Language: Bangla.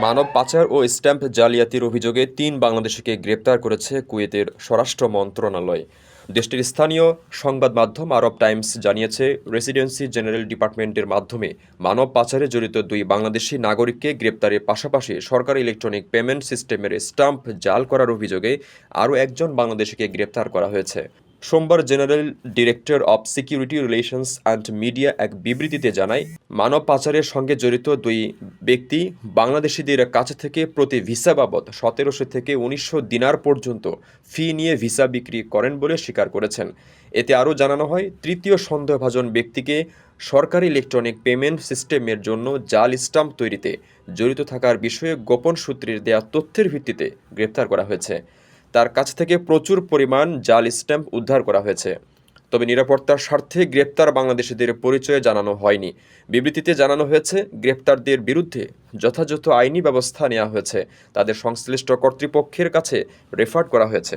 মানব পাচার ও স্ট্যাম্প জালিয়াতির অভিযোগে তিন বাংলাদেশিকে গ্রেপ্তার করেছে কুয়েতের স্বরাষ্ট্র মন্ত্রণালয়। দেশটির স্থানীয় সংবাদ মাধ্যম আরব টাইমস জানিয়েছে, রেসিডেন্সি জেনারেল ডিপার্টমেন্টের মাধ্যমে মানব পাচারে জড়িত দুই বাংলাদেশি নাগরিককে গ্রেপ্তারের পাশাপাশি সরকারি ইলেকট্রনিক পেমেন্ট সিস্টেমের স্টাম্প জাল করার অভিযোগে আরও একজন বাংলাদেশিকে গ্রেপ্তার করা হয়েছে। সোমবার general director of security relations and media এক বিবৃতিতে জানায়, মানব পাচারের সঙ্গে জড়িত দুই ব্যক্তি বাংলাদেশিদের কাছ থেকে প্রতি ভিসা বাবদ সতেরোশো থেকে উনিশশো দিনার পর্যন্ত ফি নিয়ে ভিসা বিক্রি করেন বলে স্বীকার করেছেন। এতে আরও জানানো হয়, তৃতীয় সন্দেহভাজন ব্যক্তিকে সরকারি ইলেকট্রনিক পেমেন্ট সিস্টেমের জন্য জাল স্টাম্প তৈরিতে জড়িত থাকার বিষয়ে গোপন সূত্রের দেয়া তথ্যের ভিত্তিতে গ্রেপ্তার করা হয়েছে। তার কাছ থেকে প্রচুর পরিমাণ জাল স্ট্যাম্প উদ্ধার করা হয়েছে। তবে নিরাপত্তার স্বার্থে গ্রেপ্তার বাংলাদেশিদের পরিচয় জানানো হয়নি। বিবৃতিতে জানানো হয়েছে, গ্রেপ্তারদের বিরুদ্ধে যথাযথ আইনি ব্যবস্থা নেওয়া হয়েছে। তাদের সংশ্লিষ্ট কর্তৃপক্ষের কাছে রেফার করা হয়েছে।